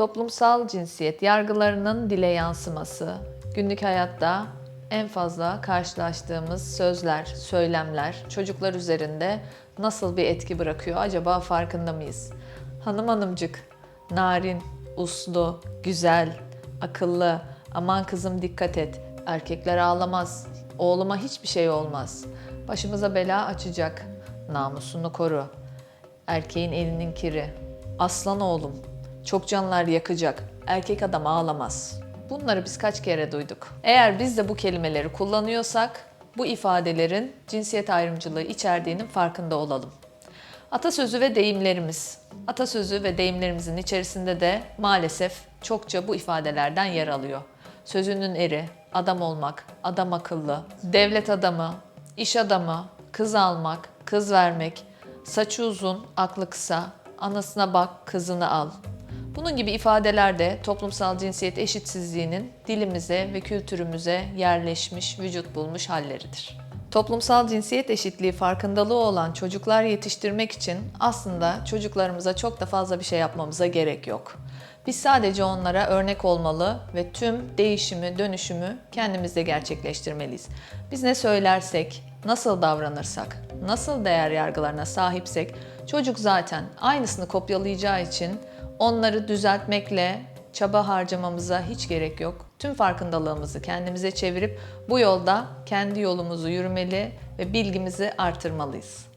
Toplumsal cinsiyet yargılarının dile yansıması, günlük hayatta en fazla karşılaştığımız sözler, söylemler çocuklar üzerinde nasıl bir etki bırakıyor acaba farkında mıyız? Hanım hanımcık, narin, uslu, güzel, akıllı, aman kızım dikkat et, erkekler ağlamaz, oğluma hiçbir şey olmaz, başımıza bela açacak, namusunu koru, erkeğin elinin kiri, aslan oğlum, çok canlar yakacak, erkek adam ağlamaz. Bunları biz kaç kere duyduk. Eğer biz de bu kelimeleri kullanıyorsak, bu ifadelerin cinsiyet ayrımcılığı içerdiğinin farkında olalım. Atasözü ve deyimlerimiz. Atasözü ve deyimlerimizin içerisinde de maalesef çokça bu ifadelerden yer alıyor. Sözünün eri, adam olmak, adam akıllı, devlet adamı, iş adamı, kız almak, kız vermek, saçı uzun, aklı kısa, anasına bak, kızını al. Bunun gibi ifadeler de toplumsal cinsiyet eşitsizliğinin dilimize ve kültürümüze yerleşmiş, vücut bulmuş halleridir. Toplumsal cinsiyet eşitliği farkındalığı olan çocuklar yetiştirmek için aslında çocuklarımıza çok da fazla bir şey yapmamıza gerek yok. Biz sadece onlara örnek olmalı ve tüm değişimi, dönüşümü kendimizde gerçekleştirmeliyiz. Biz ne söylersek, nasıl davranırsak, nasıl değer yargılarına sahipsek çocuk zaten aynısını kopyalayacağı için onları düzeltmekle çaba harcamamıza hiç gerek yok. Tüm farkındalığımızı kendimize çevirip bu yolda kendi yolumuzu yürümeli ve bilgimizi artırmalıyız.